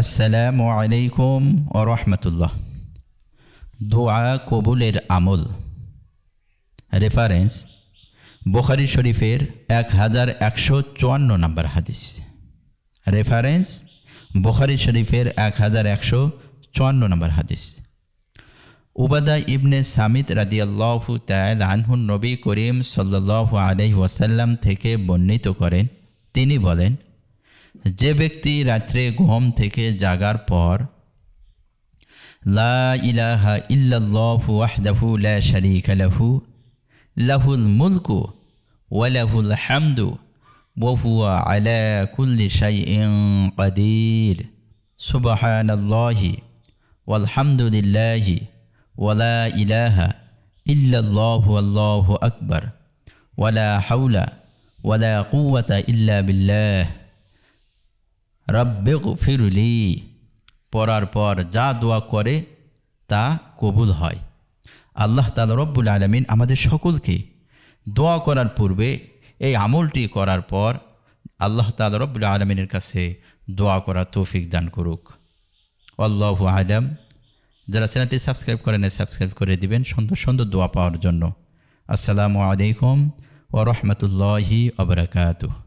আসসালামু আলাইকুম ও রহমতুল্লাহ। দোয়া কবুলের আমল। রেফারেন্স, বুখারি শরীফের এক হাজার একশো চুয়ান্ন নম্বর হাদিস। রেফারেন্স, বুখারি শরীফের এক হাজার একশো চুয়ান্ন নম্বর হাদিস। উবাদা ইবনে সামিত রাদিয়াল্লাহু তায়াল আনহুন নবী করিম সাল্লাহ আলহি ওয়াসাল্লাম থেকে বর্ণিত করেন, তিনি বলেন যে ব্যক্তি রাত্রে ঘুম থেকে জাগার পর লা ইলাহা ইল্লাল্লাহু ওয়াহদাহু লা শারীকা লাহু লাহুল মুলকু ওয়া লাহুল হামদু ওয়া হুয়া আলা কুল্লি শাইইন কাদির সুবহানাল্লাহি ওয়ালহামদুলিল্লাহি ওয়ালা ইলাহা ইল্লাল্লাহু আল্লাহু আকবার ওয়ালা হাওলা ওয়ালা কুওয়াতা ইল্লা বিল্লাহ রব্বে ফিরুলি পড়ার পর যা দোয়া করে তা কবুল হয়। আল্লাহ তালা রব্বুল আলমিন আমাদের সকলকে দোয়া করার পূর্বে এই আমলটি করার পর আল্লাহ তালা রব্বুল আলমিনের কাছে দোয়া করা তৌফিক দান করুক। আল্লাহ আলম। যারা চ্যানেলটি সাবস্ক্রাইব করেন সাবস্ক্রাইব করে দিবেন সুন্দর সুন্দর দোয়া পাওয়ার জন্য। আসসালামু আলাইকুম ও রহমতুল্লাহি আবরাকাতুহ